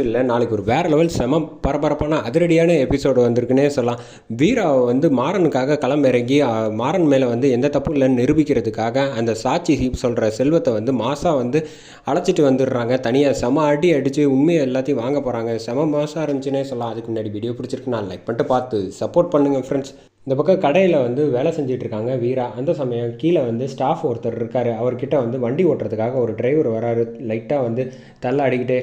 இல்லை நாளைக்கு ஒரு வேறு லெவல் செம பரபரப்பான அதிரடியான எபிசோடு வந்திருக்குன்னே சொல்லலாம். வீராவை வந்து மாறனுக்காக களமிறங்கி இறங்கி மாறன் மேலே வந்து எந்த தப்பும் இல்லைன்னு நிரூபிக்கிறதுக்காக அந்த சாட்சி சொல்கிற செல்வத்தை வந்து மாசா வந்து அழைச்சிட்டு வந்துடுறாங்க. தனியாக செம அடி அடித்து உண்மையை எல்லாத்தையும் வாங்க போகிறாங்க செம மாசாக இருந்துச்சுன்னே சொல்லலாம். அதுக்கு முன்னாடி வீடியோ பிடிச்சிருக்கு நான் லைக் பண்ணிட்டு பார்த்து சப்போர்ட் பண்ணுங்கள் ஃப்ரெண்ட்ஸ் இந்த பக்கம் கடையில் வந்து வேலை செஞ்சுட்டு இருக்காங்க வீரா. அந்த சமயம் கீழே வந்து ஸ்டாஃப் ஒருத்தர் இருக்கார். அவர்கிட்ட வந்து வண்டி ஓட்டுறதுக்காக ஒரு டிரைவர் வராரு. லைட்டாக வந்து தள்ளாடிக்கிட்டே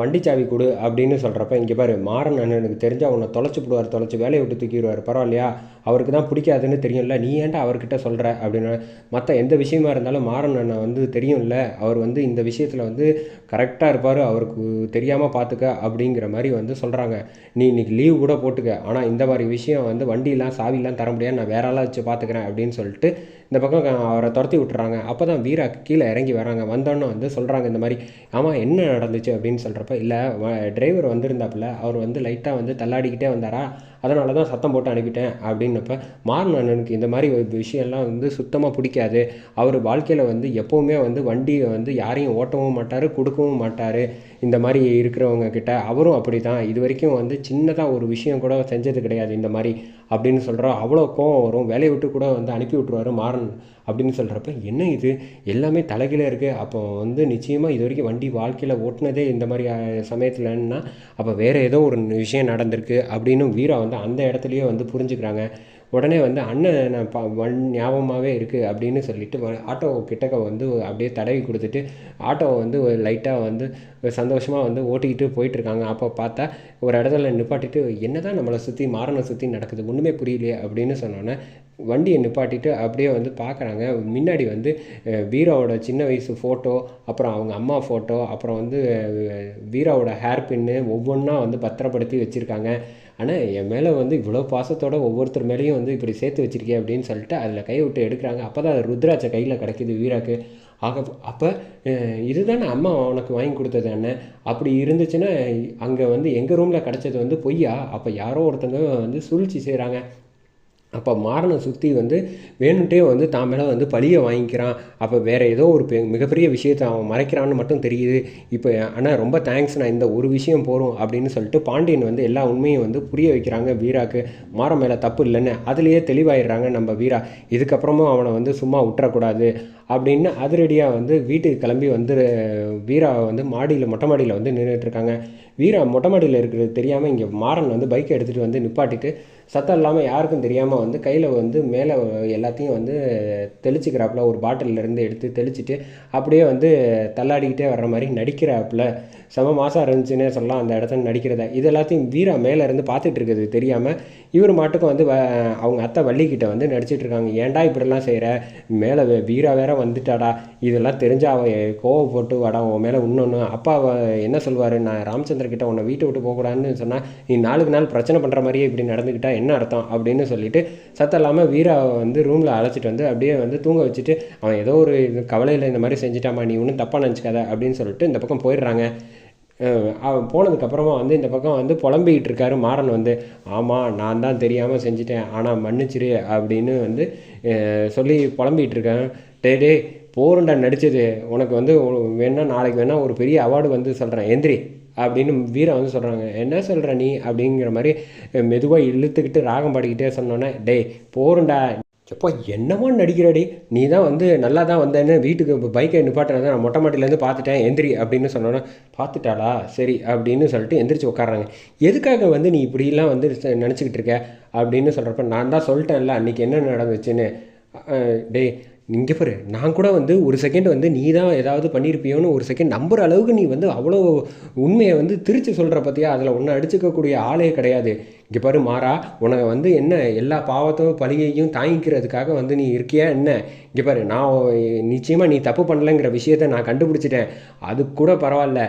வண்டி சாவி கொடு அப்படின்னு சொல்கிறப்ப இங்கே பாரு மாறன் எனக்கு தெரிஞ்சு அவனை தொலைச்சி விடுவார் தொலைச்சி வேலையை விட்டு தூக்கிடுவார். பரவாயில்லையா? அவருக்கு தான் பிடிக்காதுன்னு தெரியும்ல. நீ ஏன்டா அவர்கிட்ட சொல்கிற அப்படின்னு. மற்ற எந்த விஷயமா இருந்தாலும் மாறன் அண்ணன் வந்து தெரியும்ல. அவர் வந்து இந்த விஷயத்தில் வந்து கரெக்டாக இருப்பார். அவருக்கு தெரியாமல் பார்த்துக்க அப்படிங்கிற மாதிரி வந்து சொல்கிறாங்க நீ இன்றைக்கி லீவ் கூட போட்டுக்க. ஆனால் இந்த மாதிரி விஷயம் வந்து வண்டியெலாம் இல்லைன்னு தர முடியாது நான் வேற ஆளாக வச்சு பார்த்துக்கிறேன் அப்படின்னு சொல்லிட்டு இந்த பக்கம் அவரை துரத்தி விட்டுறாங்க. அப்போ தான் வீரா கீழே இறங்கி வராங்க. வந்தோன்னே வந்து சொல்கிறாங்க இந்த மாதிரி ஆமாம் என்ன நடந்துச்சு? அப்படின்னு சொல்கிறப்ப இல்லை டிரைவர் வந்திருந்தாப்புல. அவர் வந்து லைட்டாக வந்து தள்ளாடிக்கிட்டே வந்தாரா? அதனால தான் சத்தம் போட்டு அனுப்பிட்டேன். அப்படின்னப்ப மாறன் அண்ணனுக்கு இந்த மாதிரி விஷயம்லாம் வந்து சுத்தமாக பிடிக்காது. அவர் வாழ்க்கையில் வந்து எப்போவுமே வந்து வண்டியை வந்து யாரையும் ஓட்டவும் மாட்டார் கொடுக்கவும் மாட்டார். இந்த மாதிரி இருக்கிறவங்க கிட்ட அவரும் அப்படி தான் இது வரைக்கும் வந்து சின்னதாக ஒரு விஷயம் கூட செஞ்சது கிடையாது இந்த மாதிரி. அப்படின்னு சொல்கிறோம் அவ்வளோ கோவம் வரும். வேலையை விட்டு கூட வந்து அனுப்பி விட்ருவாரு மாறன் அப்படின்னு சொல்கிறப்ப என்ன இது? எல்லாமே தலைகீழே இருக்குது அப்போ வந்து நிச்சயமாக இது வரைக்கும் வண்டி வாழ்க்கையில் ஓட்டினதே இந்த மாதிரி சமயத்தில்ன்னா அப்போ வேறு ஏதோ ஒரு விஷயம் நடந்திருக்கு அப்படின்னு வீரா வந்து அந்த இடத்துலையே வந்து புரிஞ்சுக்கிறாங்க. உடனே வந்து அண்ணன் நான் பா வன் ஞாபகமாகவே இருக்குது அப்படின்னு சொல்லிட்டு ஆட்டோ கிட்டக்க வந்து அப்படியே தடவி கொடுத்துட்டு ஆட்டோவை வந்து லைட்டாக வந்து சந்தோஷமாக வந்து ஓட்டிக்கிட்டு போயிட்டுருக்காங்க. அப்போ பார்த்தா ஒரு இடத்துல நிப்பாட்டிட்டு என்ன தான் நம்மளை சுற்றி மாறனை சுற்றி நடக்குது ஒன்றுமே புரியலையே அப்படின்னு சொன்னோன்னே வண்டியை நிப்பாட்டிட்டு அப்படியே வந்து பார்க்குறாங்க. முன்னாடி வந்து வீராவோட சின்ன வயசு ஃபோட்டோ அப்புறம் அவங்க அம்மா ஃபோட்டோ அப்புறம் வந்து வீராவோட ஹேர் பின்னு ஒவ்வொன்றா வந்து பத்திரப்படுத்தி வச்சுருக்காங்க. ஆனால் என் மேலே வந்து இவ்வளோ பாசத்தோட ஒவ்வொருத்தர் மேலேயும் வந்து இப்படி சேர்த்து வச்சுருக்கேன் அப்படின்னு சொல்லிட்டு அதில் கை விட்டு எடுக்கிறாங்க. அப்போ தான் ருத்ராட்சை கையில் கிடைக்குது வீராக்கு. ஆக அப்போ இதுதானே அம்மா உனக்கு வாங்கி கொடுத்தது என்ன அப்படி இருந்துச்சுன்னா அங்கே வந்து எங்கள் ரூமில் கிடச்சது வந்து பொய்யா? அப்போ யாரோ ஒருத்தங்க வந்து சூழ்ச்சி செய்கிறாங்க அப்போ மாறனை சுற்றி வந்து வேணுன்ட்டே வந்து தான் மேலே வந்து பழியை வாங்கிக்கிறான். அப்போ வேறு ஏதோ ஒரு பெ- மிகப்பெரிய விஷயத்தை அவன் மறைக்கிறான்னு மட்டும் தெரியுது. இப்போ ஆனால் ரொம்ப தேங்க்ஸ் நான் இந்த ஒரு விஷயம் போகிறோம் அப்படின்னு சொல்லிட்டு பாண்டியன் வந்து எல்லா உண்மையும் வந்து புரிய வைக்கிறாங்க வீராக்கு. மாறன் மேலே தப்பு இல்லைன்னு அதுலேயே தெளிவாயிடுறாங்க நம்ம வீரா. இதுக்கப்புறமும் அவனை வந்து சும்மா விட்டுறக்கூடாது அப்படின்னு அதிரடியாக வந்து வீட்டுக்கு கிளம்பி வந்து வீரா வந்து மாடியில் மொட்டை மாடியில் வந்து நின்றுட்டு இருக்காங்க. வீரா மொட்டை மாடியில் இருக்கிறது தெரியாமல் இங்கே மாறன் வந்து பைக்கை எடுத்துகிட்டு வந்து நிப்பாட்டிட்டு சத்தம் இல்லாமல் யாருக்கும் தெரியாமல் வந்து கையில் வந்து மேலே எல்லாத்தையும் வந்து தெளிச்சுக்கிறாப்புல. ஒரு பாட்டிலேருந்து எடுத்து தெளிச்சிட்டு அப்படியே வந்து தள்ளாடிக்கிட்டே வர்ற மாதிரி நடிக்கிறாப்புல. செம மாதம் இருந்துச்சுன்னே சொல்லலாம் அந்த இடத்துல நடிக்கிறத. இது எல்லாத்தையும் வீரா மேலே இருந்து பார்த்துட்டு இருக்குது தெரியாமல் இவர் மாட்டுக்கும் வந்து வ- அவங்க அத்தை வள்ளிக்கிட்ட வந்து நடிச்சிட்டு இருக்காங்க. ஏன்டா இப்படிலாம் செய்கிற மேலே வீரா வேற வந்துட்டாடா. இதெல்லாம் தெரிஞ்சா அவன் கோவப்பட்டு வாடா உன் மேலே இன்னொன்று அப்பா என்ன சொல்வார்? நான் ராமச்சந்திர கிட்ட உன்னை வீட்டை விட்டு போகக்கூடாதுன்னு சொன்னால் நீ நாளுக்கு நாள் பிரச்சனை பண்ணுற மாதிரியே இப்படி நடந்துக்கிட்டா என்ன அர்த்தம் அப்படின்னு சொல்லிட்டு சத்தம் இல்லாமல் வீராவை வந்து ரூமில் அழைச்சிட்டு வந்து அப்படியே வந்து தூங்க வச்சுட்டு அவன் ஏதோ ஒரு இது கவலையில் இந்த மாதிரி செஞ்சிட்டாமா நீ ஒன்றும் தப்பாக நினச்சிக்காத அப்படின்னு சொல்லிட்டு இந்த பக்கம் போயிடுறாங்க. அவன் போனதுக்கப்புறமா வந்து இந்த பக்கம் வந்து புலம்பிக்கிட்டு இருக்காரு மாறன் வந்து. ஆமாம் நான் தான் தெரியாமல் செஞ்சுட்டேன் ஆனால் மன்னிச்சிரு அப்படின்னு வந்து சொல்லி புலம்பிக்கிட்டு இருக்கேன் டே டே போருண்டா நடிச்சது. உனக்கு வந்து உ- வேணா நாளைக்கு வேணால் ஒரு பெரிய அவார்டு வந்து சொல்கிறேன் எந்திரி அப்படின்னு வீரன் வந்து சொல்கிறாங்க என்ன சொல்கிற நீ? அப்படிங்கிற மாதிரி மெதுவாக இழுத்துக்கிட்டு ராகம் பாடிக்கிட்டே சொன்னோன்னே டேய் போருண்டா. எப்போ என்னமோ நடிக்கிறடி? நீ தான் வந்து நல்லா தான் வந்தேன்னு வீட்டுக்கு பைக்கை நிப்பாட்டினதை நான் மொட்டை மாட்டிலேருந்து பார்த்துட்டேன் எந்திரி அப்படின்னு சொன்னோன்னே பார்த்துட்டாளா? சரி அப்படின்னு சொல்லிட்டு எந்திரிச்சு உட்காடுறாங்க எதுக்காக வந்து நீ இப்படிலாம் வந்து நினச்சிக்கிட்டு இருக்க? அப்படின்னு சொல்கிறப்ப நான் தான் சொல்லிட்டேன்ல அன்றைக்கி என்ன நடந்துச்சுன்னு. டேய் இங்கே பாரு நான் கூட வந்து ஒரு செகண்ட் வந்து நீ தான் ஏதாவது பண்ணியிருப்பியோன்னு ஒரு செகண்ட் நம்புற அளவுக்கு நீ வந்து அவ்வளோ உண்மையை வந்து திரித்து சொல்கிற பற்றியா அதில் ஒன்று அடிச்சுக்கக்கூடிய ஆளே கிடையாது. இங்கே பாரு மாறா உனக்கு வந்து என்ன எல்லா பாவத்தையும் பழியையும் தாங்கிக்கிறதுக்காக வந்து நீ இருக்கியா என்ன? இங்கே பாரு நான் நிச்சயமாக நீ தப்பு பண்ணலைங்கிற விஷயத்த நான் கண்டுபிடிச்சிட்டேன். அது கூட பரவாயில்ல.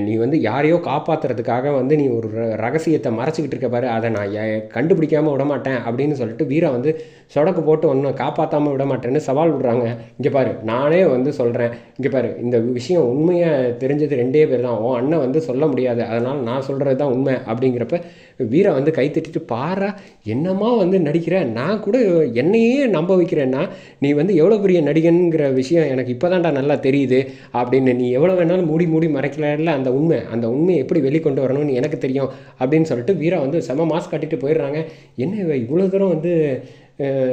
நீ வந்து யாரையோ காப்பாற்றுறதுக்காக வந்து நீ ஒரு ர- ரகசியத்தை மறைச்சிக்கிட்டு இருக்க பாரு. அதை நான் கண்டுபிடிக்காமல் கண்டுபிடிக்காம விட மாட்டேன் அப்படின்னு சொல்லிட்டு வீரா வந்து சொடக்கு போட்டு ஒன்றும் காப்பாற்றாமல் விட மாட்டேன்னு சவால் விடுறாங்க. இங்கே பாரு நானே வந்து சொல்கிறேன் இங்கே பாரு இந்த விஷயம் உண்மையாக தெரிஞ்சது ரெண்டே பேர் தான் உன் அண்ணன் வந்து சொல்ல முடியாது. அதனால் நான் சொல்கிறது தான் உண்மை அப்படிங்கிறப்ப வீரா வந்து கை தட்டிட்டு பாரா என்னம்மா வந்து நடிக்கிற? நான் கூட என்னையே நம்ப வைக்கிறேன்னா நீ வந்து எவ்வளோ பெரிய நடிகனுங்கிற விஷயம் எனக்கு இப்போ தான்டா நல்லா தெரியுது அப்படின்னு நீ எவ்வளோ வேணாலும் மூடி மூடி மறைக்கல அந்த உண்மை அந்த உண்மையை எப்படி வெளிக்கொண்டு வரணும்னு எனக்கு தெரியும் அப்படின்னு சொல்லிட்டு வீரா வந்து செம மாஸ்க் கட்டிட்டு போயிடுறாங்க. என்ன இவ்வளோ தூரம் வந்து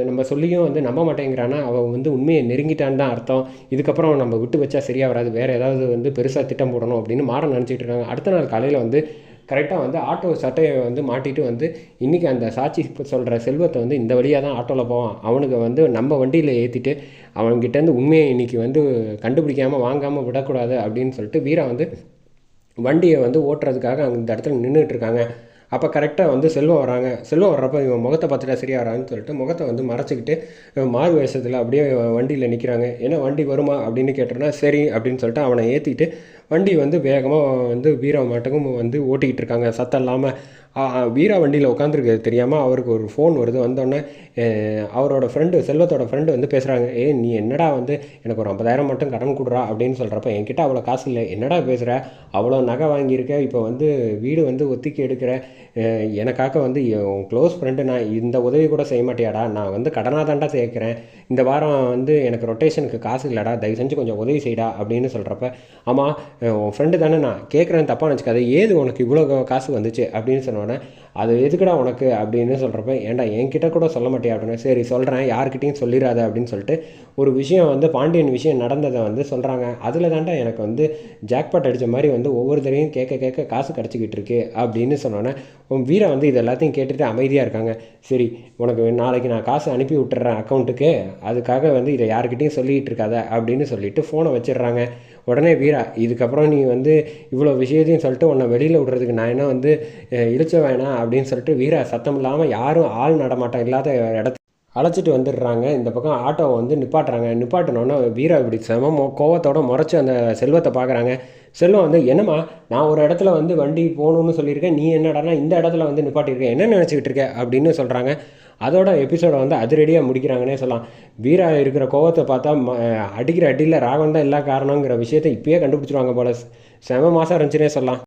நம்ம சொல்லியும் வந்து நம்ப மாட்டேங்கிறானா? அவள் வந்து உண்மையை நெருங்கிட்டான்னு தான் அர்த்தம். இதுக்கப்புறம் நம்ம விட்டு வச்சா சரியாக வராது. வேறு ஏதாவது வந்து பெருசாக திட்டம் போடணும் அப்படின்னு மாற நினச்சிட்டு இருக்காங்க. அடுத்த நாள் காலையில் வந்து கரெக்டாக வந்து ஆட்டோ சட்டையை வந்து மாட்டிட்டு வந்து இன்றைக்கி அந்த சாட்சி சொல்கிற செல்வத்தை வந்து இந்த வழியாக தான் ஆட்டோவில் போவான். அவனுக்கு வந்து நம்ம வண்டியில் ஏற்றிட்டு அவன்கிட்டேருந்து உண்மையை இன்றைக்கி வந்து கண்டுபிடிக்காமல் வாங்காமல் விடக்கூடாது அப்படின்னு சொல்லிட்டு வீரா வந்து வண்டியை வந்து ஓட்டுறதுக்காக அங்கே இந்த இடத்துல நின்றுட்டுருக்காங்க அப்போ கரெக்டாக வந்து செல்வம் வராங்க செல்வம் வர்றப்போ இவன் முகத்தை பார்த்துட்டா சரியாக வரான்னு சொல்லிட்டு முகத்தை வந்து மறைச்சிக்கிட்டு மாறு வேஷத்தில் அப்படியே வண்டியில் நிற்கிறாங்க ஏன்னா வண்டி வருமா அப்படின்னு கேட்டோன்னா சரி அப்படின்னு சொல்லிட்டு அவனை ஏற்றிட்டு வண்டி வந்து வேகமாக வந்து வீரா மாட்டுக்கும் வந்து ஓட்டிக்கிட்டு இருக்காங்க சத்தம் இல்லாமல் வீரா வண்டியில் உட்காந்துருக்கிறது தெரியாமல் அவருக்கு ஒரு ஃபோன் வருது. வந்தோடனே அவரோட ஃப்ரெண்டு செல்வத்தோட ஃப்ரெண்டு வந்து பேசுகிறாங்க ஏ நீ என்னடா வந்து எனக்கு ஒரு ஐம்பதாயிரம் மட்டும் கடன் கொடுறா? அப்படின்னு சொல்கிறப்ப என்கிட்ட அவ்வளோ காசு இல்லை. என்னடா பேசுகிற அவ்வளோ நகை வாங்கியிருக்க. இப்போ வந்து வீடு வந்து ஒத்திக்கி எடுக்கிற. எனக்காக வந்து உன் க்ளோஸ் ஃப்ரெண்டு நான் இந்த உதவி கூட செய்ய மாட்டியாடா. நான் வந்து கடனாக தாண்டா சேர்க்குறேன். இந்த வாரம் வந்து எனக்கு ரொட்டேஷனுக்கு காசு இல்லைடா. தயவு செஞ்சு கொஞ்சம் உதவி செய்டா. அப்படின்னு சொல்கிறப்ப ஆமாம் உன் ஃப்ரெண்டு தானே நான் கேட்குறேன் தப்பாக நினச்சிக்காது. ஏது உனக்கு இவ்வளோ காசு வந்துச்சு? அப்படின்னு சொன்னோடனே அது எதுக்குடா உனக்கு அப்படின்னு சொல்கிறப்ப ஏன்டா என்கிட்ட கூட சொல்ல மாட்டியா? அப்படின்னு சரி சொல்கிறேன் யார்கிட்டையும் சொல்லிடாத அப்படின்னு சொல்லிட்டு ஒரு விஷயம் வந்து பாண்டியன் விஷயம் நடந்ததை வந்து சொல்கிறாங்க அதில் தாண்டா எனக்கு வந்து ஜாக்பாட் அடித்த மாதிரி வந்து ஒவ்வொரு தடவையும் கேட்க கேட்க காசு கிடச்சிக்கிட்டு இருக்கு அப்படின்னு சொன்னோன்னே உன் வீரை வந்து இது எல்லாத்தையும் கேட்டுட்டு அமைதியாக இருக்காங்க. சரி உனக்கு நாளைக்கு நான் காசு அனுப்பி விட்டுறேன் அக்கௌண்ட்டுக்கு அதுக்காக வந்து இதை யார்கிட்டையும் சொல்லிகிட்டு இருக்காத அப்படின்னு சொல்லிட்டு ஃபோனை வச்சிடுறாங்க. உடனே வீரா இதுக்கப்புறம் நீ வந்து இவ்வளோ விஷயத்தையும் சொல்லிட்டு உன்னை வெளியில் விடுறதுக்கு நான் என்ன வந்து அஹ், இழுச்ச வேணாம். அப்படின்னு சொல்லிட்டு வீரா சத்தம் இல்லாமல் யாரும் ஆள் நடமாட்டம் இல்லாத இடத்து அழைச்சிட்டு வந்துடுறாங்க. இந்த பக்கம் ஆட்டோவை வந்து நிப்பாட்டுறாங்க. நிப்பாட்டினோன்னே வீரா இப்படி செம கோவத்தோடு கோவத்தோட முறைச்சி அந்த செல்வத்தை பார்க்குறாங்க. செல்வம் வந்து என்னம்மா நான் ஒரு இடத்துல வந்து வண்டி போகணும்னு சொல்லியிருக்கேன். நீ என்னடானா இந்த இடத்துல வந்து நிப்பாட்டியிருக்கேன் என்ன நினச்சிக்கிட்டு இருக்க? அப்படின்னு சொல்கிறாங்க அதோட எபிசோடை வந்து அதிரடியாக முடிக்கிறாங்கன்னே சொல்லலாம். வீரா இருக்கிற கோவத்தை பார்த்தா ம- அடிக்கிற அடியில் ராகவன் தான் எல்லா காரணங்கிற விஷயத்தை இப்பயே கண்டுபிடிச்சிருவாங்க போல. செம மாதம் இருந்துச்சுன்னே சொல்லலாம்.